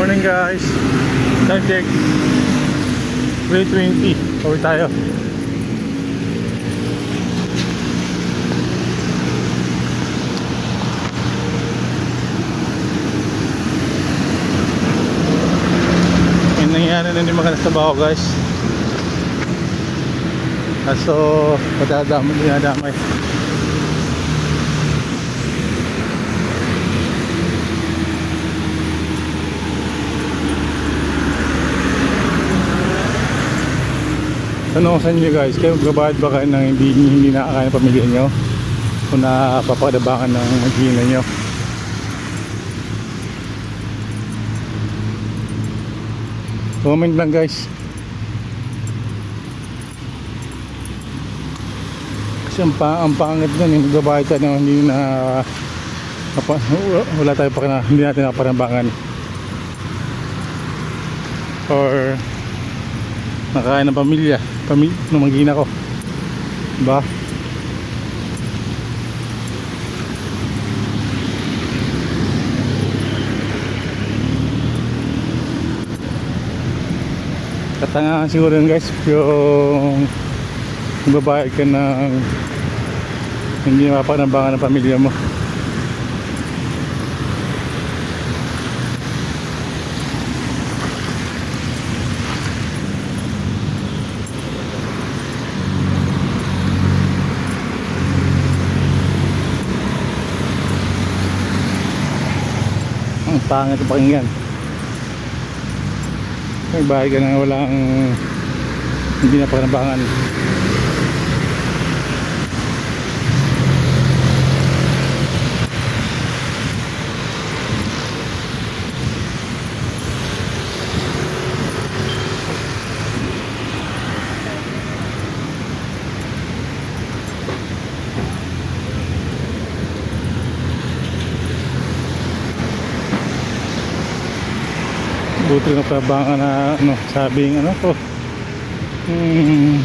Morning guys. Time check. 3.20. Pauwi tayo. May nangyari na hindi maganda sa baho guys. Kaso, patadamay, dinadamay. Tanong sa inyo guys, kayo magbabayad ba kayo ng hindi, hindi nakakain ng pamilya nyo? O napapadabangan ng maghihina nyo? Comment lang guys. Kasi ang, pa, ang pangit nun, yung magbabayad tayo ng hindi na apa, wala tayo pa na, hindi natin napanabangan. Or nakakain ng pamilya pamilya ng magina ko ba katangahan siguro yun guys yung magbabayad ka ng hindi mapanabangan ng pamilya mo pangit ang pakinggan. May bahay ka na walang hindi na buti na panabangan na ano, sabing ano to hmm,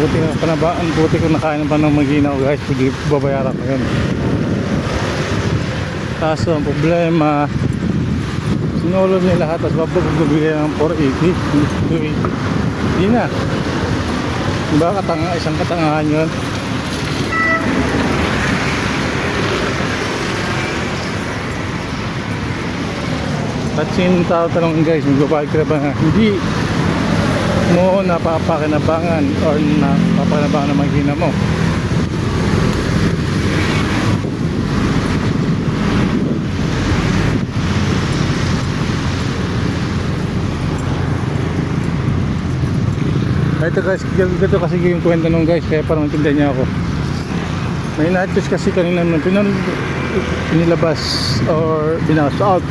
buti na panabaan buti ko nakain pa ng magina ko guys. Hindi babayaran ko yun. Kaso ang problema sinulog niya lahat tapos babagabigay ng 480 280 hindi na Diba katanga, isang katangahan yun. At sin tao tanong guys, magbabayad ka na ba? Nga? Hindi. Mo napapakinabangan or napapakinabangan ng magina mo Ito guys, ganito kasi yung kwento nung guys, kaya parang maintindihan niya ako. May nachos kasi kanina nung pinilabas or binawas out.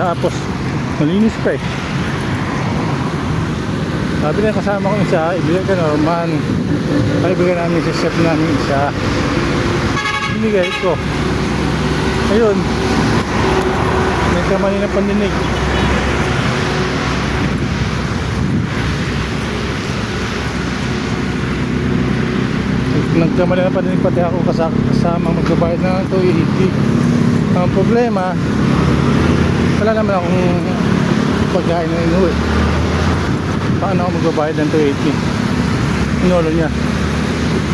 Tapos, malinis pa eh. Sabi na kasama ko isa, ibigay ka normal. Ay, ibigay namin sa chef namin isa. Binigay ko. Ayun. May kamali ng pandinig. Nagkamali na paninig pati ako kasa- kasama magbabayad na ng 280 ang problema wala naman akong pagkain na inuwi. Paano ako magbabayad ng 280 inolo niya.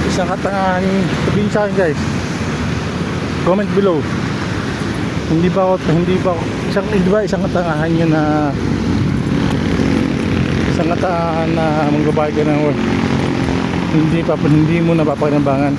Isang katangahan sabihin sa akin guys. Comment below. Hindi ba ako hindi ba ako isang hindi ba isang katangahan yun na isang katangahan na magbabayad ka ng hindi pa hindi mo napapakinabangan.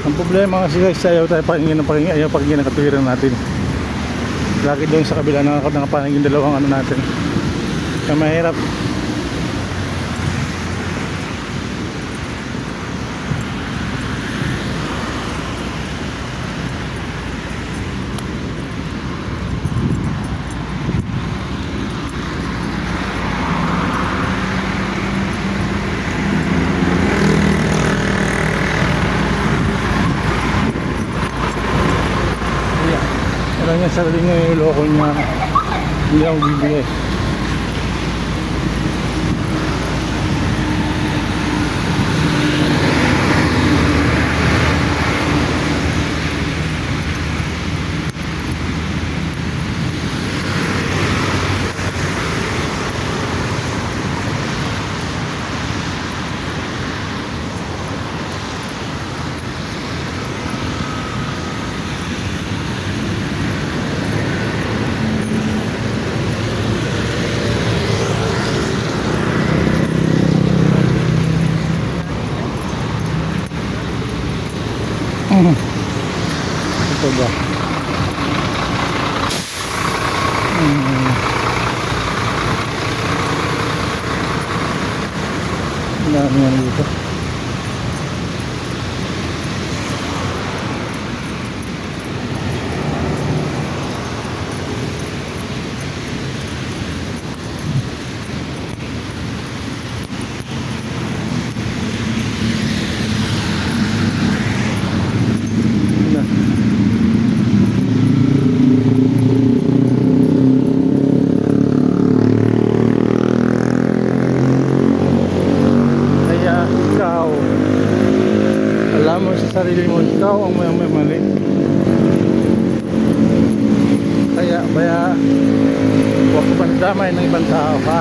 Ang problema kasi guys ayaw tayo pakinggan ng pakinggan ayaw pakinggan ng katuwiran natin. Lagi doon sa kabila ng nakapanag yung dalawang ano natin. Kaya mahirap yung sarili niya yung loko niya. Hindi ako bibigay ito ba. Ang dami yan dito na Kaya ikaw, alam mo sa sarili mo, ikaw ang may, may mali. Kaya, kaya, huwag ko pandamay ng ibang tao, ha?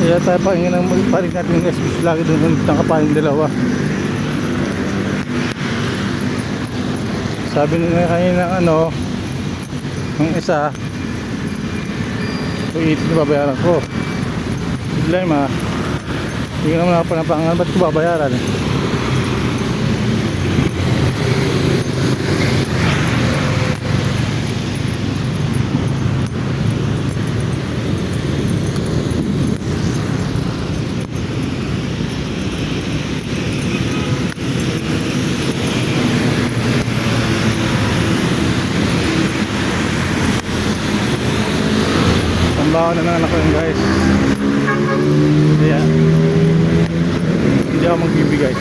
Kaya tayo pakinggan ng paring natin guys, lagi doon ng nakapaling dalawa. Sabi nila kanina ano, ng isa, itin babayaran ko. Problema, hindi ko naman ako panapangan, ba't ko babayaran? Pambaho na ng anak ko yun guys. Kaya, magbibigay.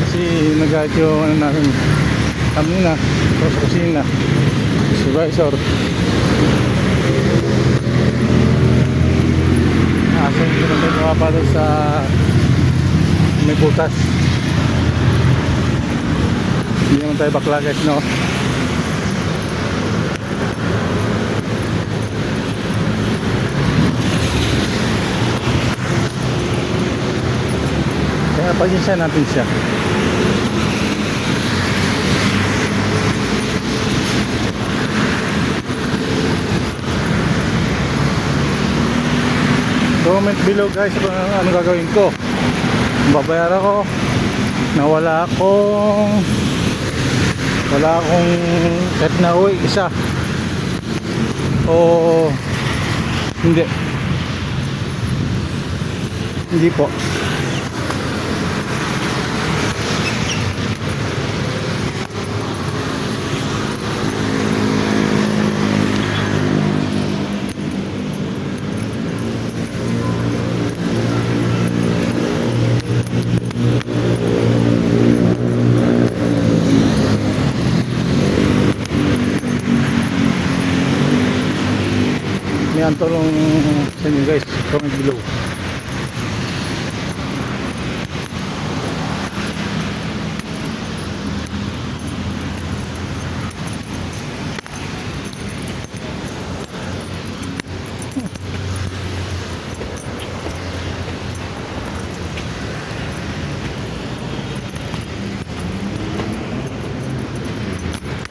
Kasi nagalit yung ano namin kami na sa kusina supervisor yung pinatay mga para sa may butas. Hindi naman tayo bakla guys, no? Kaya pag-insa natin siya. comment below guys kung ano gagawin ko babayaran ko na wala akong wala akong kahit na uwi isa. O hindi. Hindi po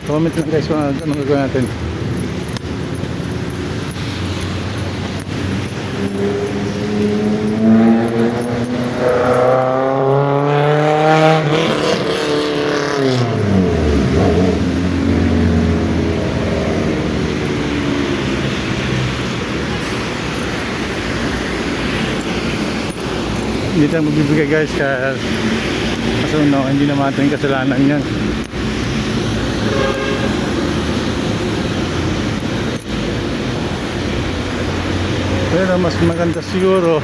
Comment lang guys kung ano gagawin natin. Hindi tayo magbibigay guys kasi no, hindi naman ating kasalanan yan. Pero mas maganda siguro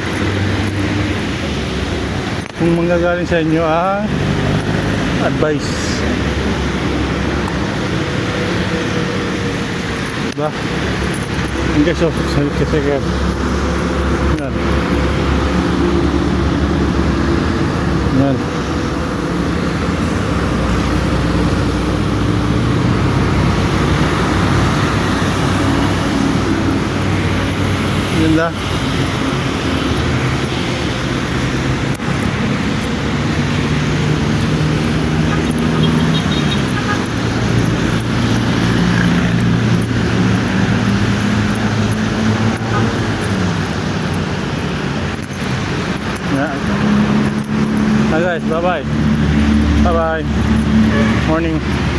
kung manggagaling sa inyo ang advice. Diba? Hindi so, sabi kasi guys. Yan. Yan. Ganda. Yeah. Hi guys, bye bye. Bye bye. Morning.